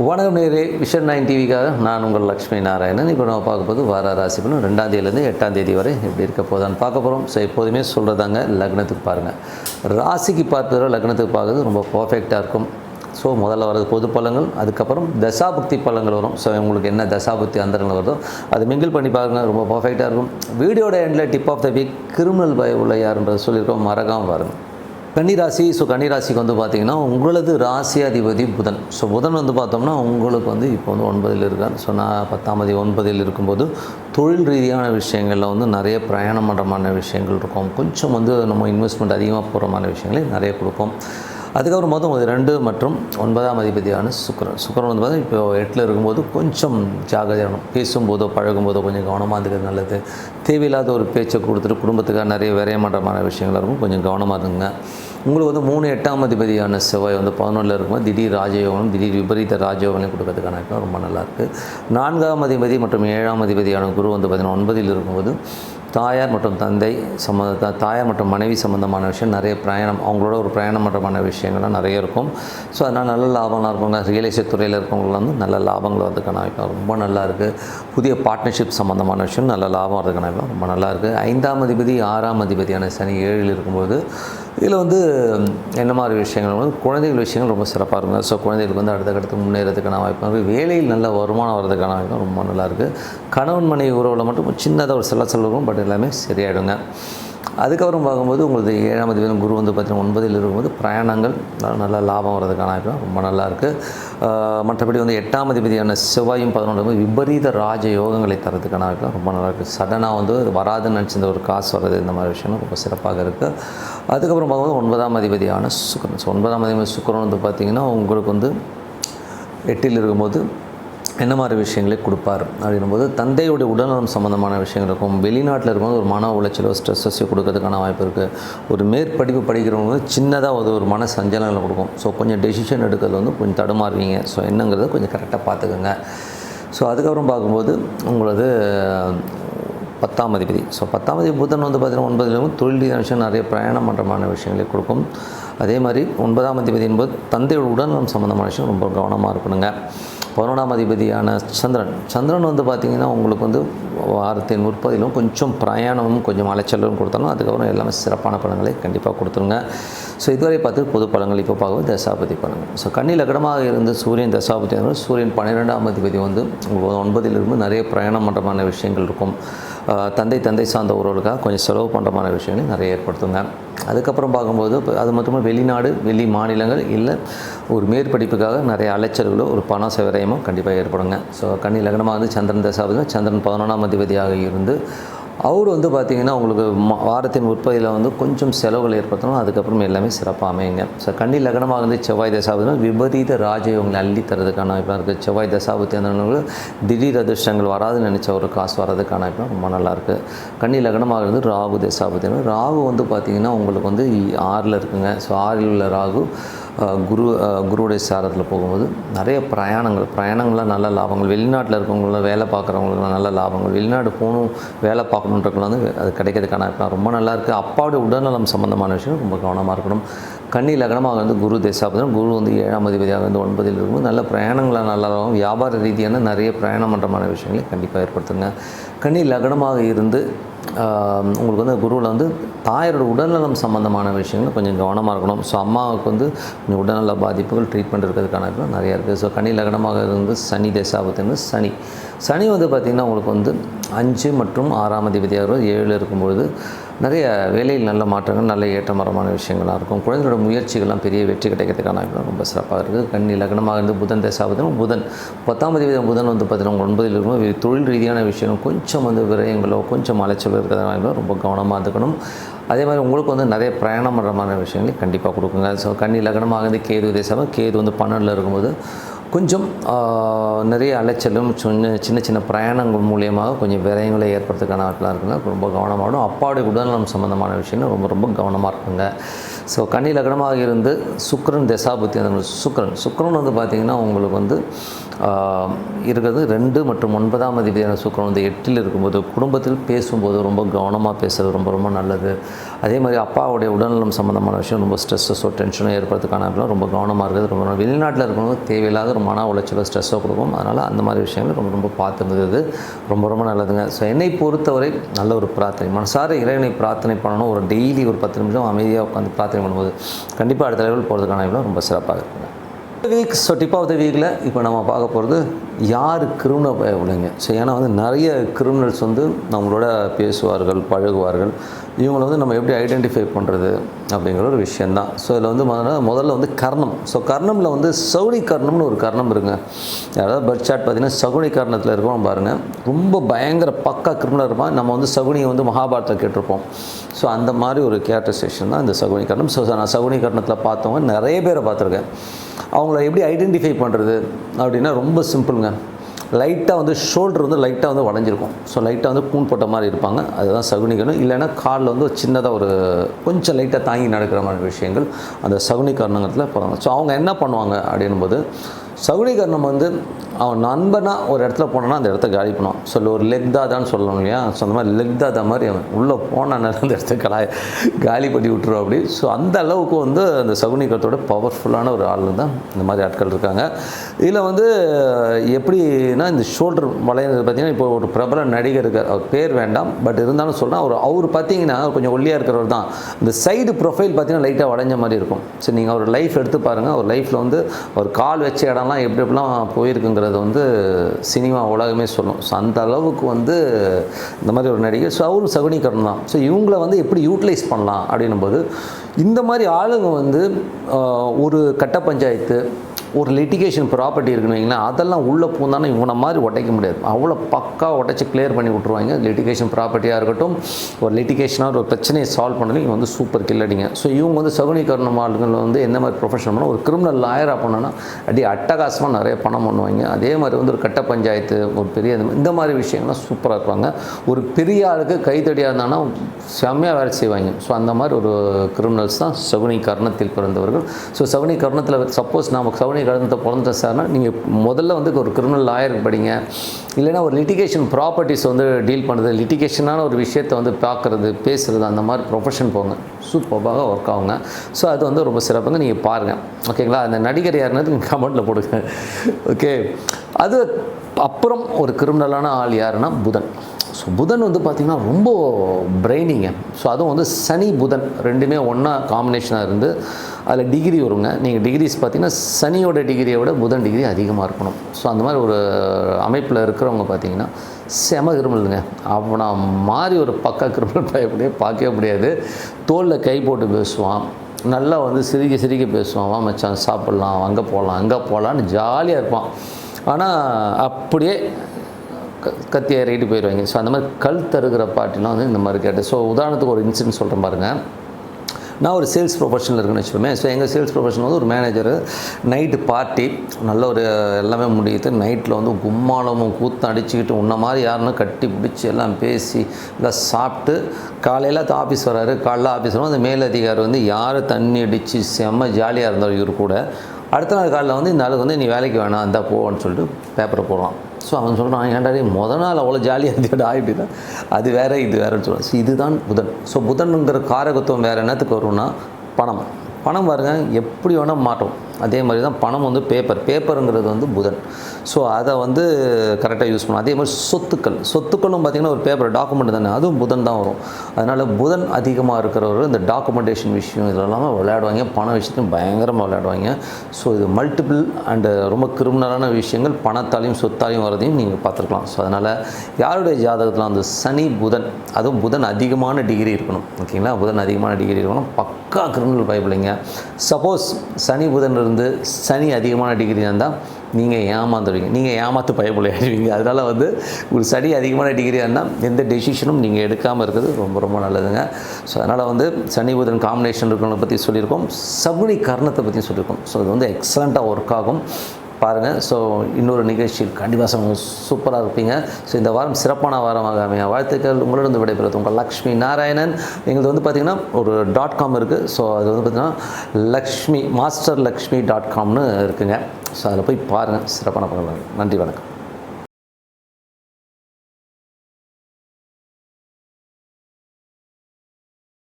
வணக்கம் நேரே vision nine டிவிக்காக நான் உங்கள் லக்ஷ்மி நாராயணன். இப்போ நம்ம பார்க்கும்போது வார ராசி பலன். ரெண்டாம் தேதியிலேருந்து எட்டாம் தேதி வரை எப்படி இருக்க போதான்னு பார்க்க போகிறோம் ஸோ எப்போதுமே சொல்கிறதாங்க லக்னத்துக்கு பாருங்கள் ராசிக்கு பார்த்ததோ லக்னத்துக்கு பார்க்குறது ரொம்ப பர்ஃபெக்டாக இருக்கும். ஸோ முதல்ல வரது பொது பலங்கள் அதுக்கப்புறம் தசாபக்தி பழங்கள் வரும். ஸோ உங்களுக்கு என்ன தசாபக்தி அந்தரங்கள் வருதோ அது மிங்கிள் பண்ணி பாருங்க ரொம்ப பர்ஃபெக்டாக இருக்கும். வீடியோட எண்டில் tip of the week criminal பய உள்ள யாருன்றது சொல்லியிருக்கோம். மறக்காமல் பாருங்கள் கன்னிராசி ஸோ கன்னிராசிக்கு வந்து பார்த்தீங்கன்னா உங்களது ராசி அதிபதி புதன். ஸோ புதன் வந்து பார்த்தோம்னா உங்களுக்கு வந்து இப்போ வந்து ஒன்பதில் இருக்கார். ஸோ நான் பத்தாம் தேதி ஒன்பதில் இருக்கும்போது தொழில் ரீதியான விஷயங்களில் வந்து நிறைய பிரயாணம் பண்ணுறமான விஷயங்கள் இருக்கும். கொஞ்சம் வந்து நம்ம இன்வெஸ்ட்மெண்ட் அதிகமாக போகிறமான விஷயங்களை நிறைய கொடுப்போம். அதுக்கப்புறம் மொத்தம் ஒரு ரெண்டு மற்றும் ஒன்பதாம் அதிபதியான சுக்கரன். சுக்கரன் வந்து பார்த்தா இப்போ எட்டில் இருக்கும்போது கொஞ்சம் ஜாகிரதையாகணும் பேசும்போதோ பழகும்போதோ கொஞ்சம் கவனமாக இருக்கிறது நல்லது. தேவையில்லாத ஒரு பேச்சை கொடுத்துட்டு குடும்பத்துக்காக நிறைய விரயமன்றமான விஷயங்கள் இருக்கும். கொஞ்சம் கவனமாக இருந்துங்க உங்களுக்கு வந்து மூணு எட்டாம் அதிபதியான செவ்வாய் வந்து பதினொன்றில் இருக்கும்போது திடீர் ராஜயோகம் திடீர் விபரீத ராஜயோகங்களையும் கொடுக்கறதுக்கான வாய்ப்பு ரொம்ப நல்லாயிருக்கு நான்காம் அதிபதி மற்றும் ஏழாம் அதிபதியான குரு வந்து பார்த்திங்கன்னா ஒன்பதில் இருக்கும்போது தாயார் மற்றும் தந்தை சம்மந்த தாயார் மற்றும் மனைவி சம்மந்தமான விஷயம் நிறைய பிரயாணம் அவங்களோட ஒரு பிரயாணம் பண்ணுறமான விஷயங்கள்லாம் நிறைய இருக்கும். ஸோ அதனால் நல்ல லாபம்லாம் இருக்கும் ரியல் எஸ்டேட் துறையில் இருக்கவங்களாம் வந்து நல்ல லாபங்கள் வரதுக்கான வாய்ப்பு ரொம்ப நல்லா இருக்குது புதிய பார்ட்னர்ஷிப் சம்மந்தமான விஷயம் நல்ல லாபம் வரதுக்கான வாய்ப்பு ரொம்ப நல்லா இருக்குது ஐந்தாம் அதிபதி ஆறாம் அதிபதியான சனி ஏழில் இருக்கும்போது இதில் வந்து என்ன மாதிரி விஷயங்கள்? வந்து குழந்தைகள் விஷயங்கள் ரொம்ப சிறப்பாக இருக்கும். ஸோ குழந்தைகளுக்கு வந்து அடுத்த கட்டத்துக்கு முன்னேறதுக்கான வாய்ப்பு இருக்குது வேலையில் நல்ல வருமானம் வர்றதுக்கான வாய்ப்பு ரொம்ப நல்லா இருக்குது கணவன் மனைவி உறவில் மட்டும் சின்னதாக ஒரு சில செலவு பட் எல்லாமே சரியாயிடுங்க. அதுக்கப்புறம் பார்க்கும்போது உங்களுக்கு ஏழாம் அதிபதி குரு வந்து பார்த்திங்கன்னா ஒன்பதில் இருக்கும்போது பிரயாணங்கள் நல்ல லாபம் வர்றதுக்கான வாய்ப்பு ரொம்ப நல்லா இருக்குது மற்றபடி வந்து எட்டாம் அதிபதியான செவ்வாயும் பதினொன்று விபரீத ராஜ யோகங்களை தரதுக்கான வாய்ப்பு ரொம்ப நல்லா இருக்குது சடனாக வந்து வராதுன்னு நினச்சிருந்த ஒரு காசு வர்றது இந்த மாதிரி விஷயம் ரொம்ப சிறப்பாக இருக்குது அதுக்கப்புறம் பார்க்கும்போது ஒன்பதாம் அதிபதியான சுக்கரன். ஸோ ஒன்பதாம் அதிபதி சுக்கரன் வந்து பார்த்திங்கன்னா உங்களுக்கு வந்து எட்டில் இருக்கும்போது என்ன மாதிரி விஷயங்களை கொடுப்பார் அப்படின்னும்போது தந்தையுடைய உடல்நலம் சம்மந்தமான விஷயங்கள் இருக்கும். வெளிநாட்டில் இருக்கும்போது ஒரு மன உளைச்சலோ ஸ்ட்ரெஸ்ஸோ கொடுக்கறதுக்கான வாய்ப்பு இருக்குது ஒரு மேற்படிப்பு படிக்கிறவங்க சின்னதாக அது ஒரு மன சஞ்சலங்களை கொடுக்கும். ஸோ கொஞ்சம் டெசிஷன் எடுக்கிறது வந்து கொஞ்சம் தடுமாறுவீங்க. ஸோ என்னங்கிறத கொஞ்சம் கரெக்டாக பார்த்துக்கோங்க. ஸோ அதுக்கப்புறம் பார்க்கும்போது உங்களது பத்தாம் அதிபதி. ஸோ பத்தாம் அதிபதி புதன் வந்து பார்த்திங்கன்னா ஒன்பதுலேயும் தொழில் ரீதியான விஷயம் நிறைய பிரயாணம் பண்ணுறமான விஷயங்களை கொடுக்கும். அதே மாதிரி ஒன்பதாம் அதிபதி என்பது தந்தையோட உடல்நலம் சம்மந்தமான விஷயம் ரொம்ப கவனமாக இருக்கணுங்க. பதினொன்றாம் அதிபதியான சந்திரன். சந்திரன் வந்து பார்த்திங்கன்னா உங்களுக்கு வந்து வாரத்தின் முற்பதிலும் கொஞ்சம் பிரயாணமும் கொஞ்சம் அலைச்சலும் கொடுத்தாலும் அதுக்கப்புறம் எல்லாமே சிறப்பான பலன்களை கண்டிப்பாக கொடுத்துருங்க. ஸோ இதுவரை பார்த்து பொது பலன்கள் இப்போ பார்க்கும்போது தசாபதி பலன்கள். ஸோ கண்ணில் லக்கணமாக இருந்து சூரியன் தசாபதி சூரியன் பன்னிரெண்டாம் அதிபதி வந்து ஒன்பதிலிருந்து நிறைய பிரயாணம் பண்ணுறமான விஷயங்கள் இருக்கும். தந்தை தந்தை சார்ந்த உறவுகளுக்காக கொஞ்சம் செலவு பண்ணுறமான விஷயங்களை நிறைய ஏற்படுத்துங்க. அதுக்கப்புறம் பார்க்கும்போது அது மட்டுமே வெளிநாடு வெளி மாநிலங்கள் இல்லை ஒரு மேற்படிப்புக்காக நிறைய அலைச்சல்களோ ஒரு பண விரயமோ கண்டிப்பாக ஏற்படுங்க. ஸோ கண்ணி லக்னமாக வந்து சந்திரன் தசாபதி சந்திரன் பதினொன்றாம் அதிபதியாக இருந்து அவர் வந்து பார்த்திங்கன்னா உங்களுக்கு வாரத்தின் உற்பத்தியில் வந்து கொஞ்சம் செலவுகள் ஏற்படுத்தணும் அதுக்கப்புறம் எல்லாமே சிறப்பாக அமையுங்க. ஸோ கண்ணி லக்னமாக இருந்து செவ்வாய் தசாபதினா விபரீத ராஜயோகங்களை அள்ளி தரதுக்கான வாய்ப்பாக இருக்குது செவ்வாய் தசாபதி அந்த திடீர் அதிர்ஷ்டங்கள் வராதுன்னு நினச்ச ஒரு காசு வர்றதுக்கான வாய்ப்பு ரொம்ப நல்லாயிருக்கு கண்ணி லக்னமாக இருந்து ராகு தசாபதி ராகு வந்து பார்த்திங்கன்னா உங்களுக்கு வந்து ஆறில் இருக்குங்க. ஸோ ஆறில் உள்ள ராகு குரு குருவுடைய சாரத்தில் போகும்போது நிறைய பிரயாணங்கள் பிரயாணங்கள்லாம் நல்ல லாபங்கள். வெளிநாட்டில் இருக்கவங்களாம் வேலை பார்க்குறவங்களுக்குலாம் நல்ல லாபங்கள். வெளிநாடு போகணும் வேலை பார்க்கணுன்றவங்களாம் வந்து அது கிடைக்கிறதுக்கான ரொம்ப நல்லா இருக்குது அப்பாவுடைய உடல்நலம் சம்மந்தமான விஷயம் ரொம்ப கவனமாக இருக்கணும். கண்ணி லக்னமாக வந்து குரு தேசாபதம் குரு வந்து ஏழாம் அதிபதியாக வந்து ஒன்பதில் இருக்கும்போது நல்ல பிரயாணங்களாக நல்லாவும் வியாபார ரீதியான நிறைய பிரயாணம் பண்ணுறமான விஷயங்களை கண்டிப்பாக ஏற்படுத்துங்க. கண்ணி லக்னமாக இருந்து உங்களுக்கு வந்து குருவில் வந்து தாயரோட உடல்நலம் சம்மந்தமான விஷயங்கள் கொஞ்சம் கவனமாக இருக்கணும். ஸோ அம்மாவுக்கு வந்து கொஞ்சம் உடல்நல பாதிப்புகள் ட்ரீட்மெண்ட் இருக்கிறதுக்கான நிறையா இருக்குது. ஸோ கனி லக்னமாக இருந்து சனி தசாபத்தின்னு சனி. சனி வந்து பார்த்திங்கன்னா உங்களுக்கு வந்து அஞ்சு மற்றும் ஆறாம் அதிபதியாக ஏழு இருக்கும்பொழுது நிறைய வேலையில் நல்ல மாற்றங்கள் நல்ல ஏற்றமரமான விஷயங்களாக இருக்கும். குழந்தைகளோட முயற்சிகள்லாம் பெரிய வெற்றி கிடைக்கிறதுக்கான ரொம்ப சிறப்பாக இருக்குது. கண்ணி லக்னமாக இருந்து புதன் தசாபதினும் புதன் பத்தாம் தேதி புதன் வந்து பார்த்தீங்கன்னா ஒன்பதில் இருக்கும். தொழில் ரீதியான விஷயம் கொஞ்சம் வந்து விரயங்களோ கொஞ்சம் அலைச்சலோ இருக்கிறதுனால ரொம்ப கவனமாக இருந்துக்கணும். அதே மாதிரி உங்களுக்கு வந்து நிறைய பிரயாணம் பண்ணுறமான விஷயங்களை கண்டிப்பாக கொடுக்குங்க. ஸோ கண்ணி லக்னமாக இருந்து கேது தேசமாக கேது வந்து பன்னெண்டில் இருக்கும்போது கொஞ்சம் நிறைய அலைச்சலும் சின்ன சின்ன சின்ன பிரயாணங்கள் மூலியமாக கொஞ்சம் விரயங்களை ஏற்படுறதுக்கான ஆட்களாக இருக்குங்க. ரொம்ப கவனமாகணும் அப்பாடு உடல்நலம் சம்மந்தமான விஷயங்கள் ரொம்ப ரொம்ப கவனமாக இருக்குங்க. ஸோ கன்னி லக்னமாக இருந்து சுக்கரன் தசாபுத்தி அந்த சுக்கரன். சுக்கரன் வந்து பார்த்திங்கன்னா உங்களுக்கு வந்து இருக்கிறது. ரெண்டு மற்றும் ஒன்பதாம் அதிபதியான சுக்கிரன் வந்து எட்டில் இருக்கும்போது குடும்பத்தில் பேசும்போது ரொம்ப கவனமாக பேசுறது ரொம்ப ரொம்ப நல்லது. அதே மாதிரி அப்பாவுடைய உடல்நலம் சம்மந்தமான விஷயம் ரொம்ப ஸ்ட்ரெஸ்ஸோ டென்ஷனோ ஏற்படுறதுக்கான ரொம்ப கவனமாக இருக்குது ரொம்ப வெளிநாட்டில் இருக்கிறவங்க தேவையில்லாத ஒரு மன உளைச்சலோ ஸ்ட்ரெஸ்ஸோ கொடுக்கும். அதனால் அந்த மாதிரி விஷயங்கள் ரொம்ப ரொம்ப பார்த்துருந்தது. ரொம்ப ரொம்ப நல்லதுங்க. ஸோ என்னை பொறுத்தவரை நல்ல ஒரு பிரார்த்தனை. மனசார இறைவனை பிரார்த்தனை பண்ணணும். ஒரு டெய்லி ஒரு பத்து நிமிஷம் அமைதியாக உட்காந்து பிரார்த்தனை பண்ணும்போது கண்டிப்பாக அடுத்த லெவல் போகிறதுக்கான இவ்வளோ ரொம்ப சிறப்பாக இருக்குங்க. Week so tip of the வீக்கில் இப்போ நம்ம பார்க்க போகிறது யார் கிரிமினல் பயப்படுங்க ஸோ ஏன்னா வந்து நிறைய கிரிமினல்ஸ் வந்து நம்மளோட பேசுவார்கள் பழகுவார்கள். இவங்களை வந்து நம்ம எப்படி ஐடென்டிஃபை பண்ணுறது அப்படிங்கிற ஒரு விஷயந்தான் ஸோ இதில் வந்து முதல்ல முதல்ல வந்து கர்ணம். ஸோ கர்ணமில் வந்து சகுனி கர்ணம்னு ஒரு கர்ணம் இருக்குங்க. யாராவது பர்த் சார்ட் பார்த்தீங்கன்னா சகுனி கர்ணத்தில் இருக்கோம் பாருங்கள் ரொம்ப பயங்கர பக்கா கிரிமினல் இருப்பான் நம்ம வந்து சகுனியை வந்து மகாபாரத்தில் கேட்டிருப்போம். ஸோ அந்த மாதிரி ஒரு கேரக்டரைசேஷன் தான் இந்த சகுனி கர்ணம். ஸோ நான் சகுனி கர்ணத்தில் பார்த்தவங்க நிறைய பேரை பார்த்துருக்கேன். அவங்கள எப்படி ஐடென்டிஃபை பண்ணுறது அப்படின்னா ரொம்ப சிம்பிளுங்க லைட்டாக வந்து ஷோல்டர் வந்து லைட்டாக வந்து வளைஞ்சிருக்கும். ஸோ லைட்டாக வந்து கூண் போட்ட மாதிரி இருப்பாங்க. அதுதான் சகுனிக்கணும். இல்லைன்னா காலில் வந்து ஒரு சின்னதாக ஒரு கொஞ்சம் லைட்டாக தாங்கி நடக்கிற மாதிரி விஷயங்கள் அந்த சகுனி காரணங்கிறதுல போகிறாங்க ஸோ அவங்க என்ன பண்ணுவாங்க அப்படின்னும்போது சகுனிகரணம் வந்து அவன் நண்பனாக ஒரு இடத்துல போனான்னா அந்த இடத்த காலி பண்ணுவான். சொல்லு ஒரு லெக் தாதான்னு சொல்லணும் இல்லையா? ஸோ அந்த மாதிரி லெக் தாதா மாதிரி அவன் உள்ளே போனான் அந்த இடத்த கலா காலி பண்ணி விட்டுருவோம் அப்படி. ஸோ அந்த அளவுக்கு வந்து அந்த சகுனிகத்தோட பவர்ஃபுல்லான ஒரு ஆள் தான் இந்த மாதிரி ஆட்கள் இருக்காங்க. இதில் வந்து எப்படின்னா இந்த ஷோல்டர் வளையிறது பார்த்தீங்கன்னா இப்போ ஒரு பிரபல நடிகர் இருக்கார். அவர் பேர் வேண்டாம். பட் இருந்தாலும் சொல்கிறேன் அவர் அவர் பார்த்தீங்கன்னா கொஞ்சம் ஒல்லியாக இருக்கிறவர் தான். இந்த சைடு ப்ரொஃபைல் பார்த்தீங்கன்னா லைட்டாக வளைஞ்ச மாதிரி இருக்கும். சரி நீங்கள் அவர் லைஃப் எடுத்து பாருங்கள் அவர் லைஃப்பில் வந்து அவர் கால் வச்ச இடம்லாம் எப்படி எப்படிலாம் போயிருக்குங்கிறது வந்து சினிமா உலகமே சொல்லும். ஸோ அந்த அளவுக்கு வந்து இந்த மாதிரி ஒரு நடிகர் ஸோ அவரும் சகுனிகரன் தான். ஸோ இவங்கள வந்து எப்படி யூட்டிலைஸ் பண்ணலாம் அப்படின்னும்போது இந்த மாதிரி ஆளுங்க வந்து ஒரு கட்ட பஞ்சாயத்து ஒரு லிட்டிகேஷன் ப்ராப்பர்ட்டி இருக்குன்னு வைங்களேன் அதெல்லாம் உள்ளே பூந்தானே இவனை மாதிரி உடைக்க முடியாது. அவ்வளோ பக்கா உடைச்சி கிளியர் பண்ணி விட்ருவாங்க லிட்டிகேஷன் ப்ராப்பர்ட்டியாக இருக்கட்டும் ஒரு லிட்டிகேஷனாக ஒரு பிரச்சனையை சால்வ் பண்ணணும். இவங்க வந்து சூப்பர் கில்லடிங்க ஸோ இவங்க வந்து சகுனிகரணம் ஆளுங்கள் வந்து என்ன மாதிரி ப்ரொஃபஷன் பண்ணால் ஒரு கிரிமினல் லாயராக பண்ணோன்னா அடி அட்டகாசமாக நிறைய பணம் பண்ணுவாங்க. அதே மாதிரி வந்து ஒரு கட்ட பஞ்சாயத்து ஒரு பெரிய இந்த- மாதிரி விஷயங்கள்லாம் சூப்பராக இருப்பாங்க. ஒரு பெரிய ஆளுக்கு கைத்தடியாக இருந்தாங்கன்னா செம்மையாக வேலை செய்வாங்க. ஸோ அந்த மாதிரி ஒரு கிரிமினல்ஸ் தான் சகுனி கர்ணத்தில் பிறந்தவர்கள். ஸோ சகுனி கர்ணத்தில் சப்போஸ் நமக்கு சகுனி கடந்த பிறந்த சார்னா நீங்கள் முதல்ல வந்து ஒரு கிரிமினல் லாயருக்கு படிங்க. இல்லைன்னா ஒரு லிட்டிகேஷன் ப்ராப்பர்ட்டிஸ் வந்து டீல் பண்ணுறது லிட்டிகேஷனான ஒரு விஷயத்தை வந்து பார்க்குறது பேசுகிறது அந்த மாதிரி ப்ரொஃபஷன் போங்க. சூப்பராக ஒர்க் ஆகுங்க. ஸோ அது வந்து ரொம்ப சிறப்புங்க நீங்கள் பாருங்கள் ஓகேங்களா அந்த நடிகர் யாருன்னு நீங்கள் கமெண்ட்டில் போடுங்க. ஓகே அது அப்புறம் ஒரு கிரிமினலான ஆள் யாருன்னா புதன். ஸோ புதன் வந்து பார்த்திங்கன்னா ரொம்ப பிரெய்னிங்க ஸோ அதுவும் வந்து சனி புதன் ரெண்டுமே ஒன்றா காம்பினேஷனாக இருந்து அதில் டிகிரி வருங்க. நீங்கள் டிகிரிஸ் பார்த்தீங்கன்னா சனியோட டிகிரியை விட புதன் டிகிரி அதிகமாக இருக்கணும். ஸோ அந்த மாதிரி ஒரு அமைப்பில் இருக்கிறவங்க பார்த்தீங்கன்னா செம கிரிமினலுங்க. அவனை மாதிரி ஒரு பக்கா கிரிமினல் பயப்படியே பார்க்கவே முடியாது. தோளில் கை போட்டு பேசுவான். நல்லா வந்து சிரிக்க சிரிக்க பேசுவான். வா மச்சான் சாப்பிட்லாம். அங்கே போகலாம் அங்கே போகலான்னு ஜாலியாக இருப்பான். ஆனால் அப்படியே க- கத்தி ஏறிட்டு போயிடுவாங்க ஸோ அந்த மாதிரி கல் தருகிற பாட்டிலாம் வந்து இந்த மாதிரி கேட்டேன். ஸோ உதாரணத்துக்கு ஒரு இன்சிடென்ட் சொல்கிறேன் பாருங்கள் நான் ஒரு சேல்ஸ் ப்ரொஃபஷனில் இருக்குன்னு வச்சுப்போமே ஸோ எங்கள் சேல்ஸ் ப்ரொஃபஷன் வந்து ஒரு மேனேஜர் நைட்டு பார்ட்டி நல்ல ஒரு எல்லாமே முடியுது. நைட்டில் வந்து கும்மாளமும் கூத்தம் அடிச்சுக்கிட்டு உன்ன மாதிரி யாருன்னு கட்டி பிடிச்சி எல்லாம் பேசி எல்லாம் சாப்பிட்டு காலையில் ஆஃபீஸ் வராரு. காலைல ஆஃபீஸ் வரும். அந்த மேலதிகாரி வந்து யார் தண்ணி அடித்து செம்ம ஜாலியாக இருந்தார் இவர் கூட. அடுத்த நாள் காலையில் வந்து இந்த ஆளுக்கு வந்து நீ வேலைக்கு வேணாம் இந்தா போவோன்னு சொல்லிட்டு பேப்பரை போடுறான் ஸோ அவன் சொல்கிறான் ஏன்டா முத நாள் அவ்வளோ ஜாலியாக இருந்தேடா அப்படின்னா அது வேற இது வேறுன்னு சொல்கிறான் ஸோ இதுதான் புதன். ஸோ புதனுங்கிற காரகத்துவம் வேறு என்னத்துக்கு வரும்னா பணம். பணம் பாருங்கள் எப்படி வேணால் மாட்டோம் அதே மாதிரி தான் பணம் வந்து பேப்பர் பேப்பருங்கிறது வந்து புதன். ஸோ அதை வந்து கரெக்டாக யூஸ் பண்ணணும். அதே மாதிரி சொத்துக்கள். சொத்துக்களும் பார்த்திங்கன்னா ஒரு பேப்பர் டாக்குமெண்ட் தானே. அதுவும் புதன் தான் வரும். அதனால் புதன் அதிகமாக இருக்கிறவர் இந்த டாக்குமெண்டேஷன் விஷயம் இதெல்லாமே விளையாடுவாங்க. பண விஷயத்தையும் பயங்கரமாக விளையாடுவாங்க. ஸோ இது மல்டிபிள் அண்டு ரொம்ப கிரிமினலான விஷயங்கள் பணத்தாலையும் சொத்தாலையும் வரதையும் நீங்கள் பார்த்துருக்கலாம். ஸோ அதனால் யாருடைய ஜாதகத்தில் அந்த சனி புதன் அதுவும் புதன் அதிகமான டிகிரி இருக்கணும். ஓகேங்களா? புதன் அதிகமான டிகிரி இருக்கணும். பக்கா கிரிமினல் பைபிளிங்க சப்போஸ் சனி புதன் இருந்து வந்து சனி அதிகமான டிகிரி இருந்தால் நீங்கள் ஏமாந்துடுவீங்க நீங்கள் ஏமாத்து பயப்படையாடுவீங்க அதனால் வந்து ஒரு சனி அதிகமான டிகிரியாக இருந்தால் எந்த டெசிஷனும் நீங்கள் எடுக்காமல் இருக்கிறது ரொம்ப ரொம்ப நல்லதுங்க. ஸோ அதனால் வந்து சனி புதன் காம்பினேஷன் இருக்கிறவங்களை பற்றி சொல்லியிருக்கோம். சகுனி கர்ணத்தை பற்றி சொல்லியிருக்கோம். ஸோ அது வந்து எக்ஸலண்ட்டாக ஒர்க் ஆகும். பாருங்கள் ஸோ இன்னொரு நிகழ்ச்சியில் கண்டிப்பாக சூப்பராக இருப்பீங்க. ஸோ இந்த வாரம் சிறப்பான வாரமாக அமைய வாழ்த்துக்கள். உங்களிடம் விடைபெறுவது உங்கள் லக்ஷ்மி நாராயணன். எங்களது வந்து பார்த்திங்கன்னா ஒரு டாட் காம் இருக்குது ஸோ அது வந்து பார்த்திங்கன்னா லக்ஷ்மி மாஸ்டர் லக்ஷ்மி டாட் காம்னு இருக்குங்க. ஸோ அதில் போய் பாருங்கள் சிறப்பான படம் நன்றி வணக்கம்.